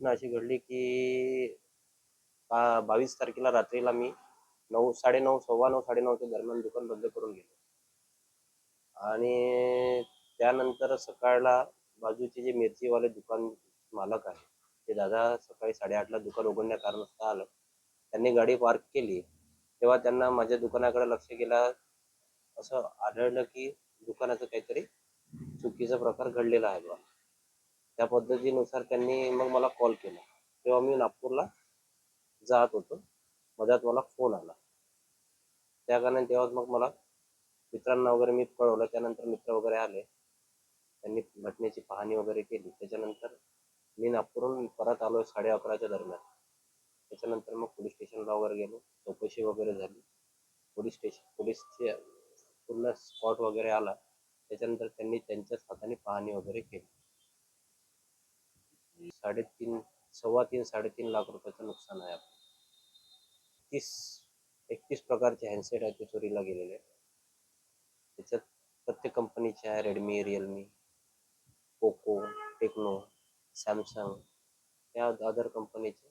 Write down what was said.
घटना अशी घडली की बावीस तारखेला रात्रीला मी नऊ साडेनऊ सव्वा नऊ साडेनऊच्या दरम्यान दुकान बंद करून गेलो. आणि त्यानंतर सकाळला बाजूचे जे मिरचीवाले दुकान मालक आहे ते दादा सकाळी साडेआठला दुकान उघडण्या कारणास्तव आलं. त्यांनी गाडी पार्क केली. तेव्हा त्यांना माझ्या दुकानाकडे लक्ष गेलं असं आढळलं की दुकानाचं काहीतरी चुकीचा प्रकार घडलेला आहे बा त्या पद्धतीनुसार त्यांनी मग मला कॉल केला. तेव्हा मी नागपूरला जात होतो. मध्यात मला फोन आला. त्या कारणाने तेव्हाच मग मला मित्रांना वगैरे मी कळवलं. त्यानंतर मित्र वगैरे आले. त्यांनी घटनेची पाहणी वगैरे केली. त्याच्यानंतर मी नागपूरहून परत आलो साडे अकराच्या दरम्यान. त्याच्यानंतर मग पोलीस स्टेशनला वगैरे गेलो. चौकशी वगैरे झाली. पोलीस स्टेशन पोलीसचे पूर्ण स्पॉट वगैरे आला. त्याच्यानंतर त्यांनी त्यांच्याच हाताने पाहणी वगैरे केली. साडेतीन सव्वा तीन साडेतीन लाख रुपयाचं नुकसान आहे आपलं. तीस एकतीस प्रकारचे हँडसेट आहेत ते चोरीला गेलेले त्याच्यात प्रत्येक कंपनीचे आहे Redmi Realme Poco Tecno Samsung या अदर कंपनीचे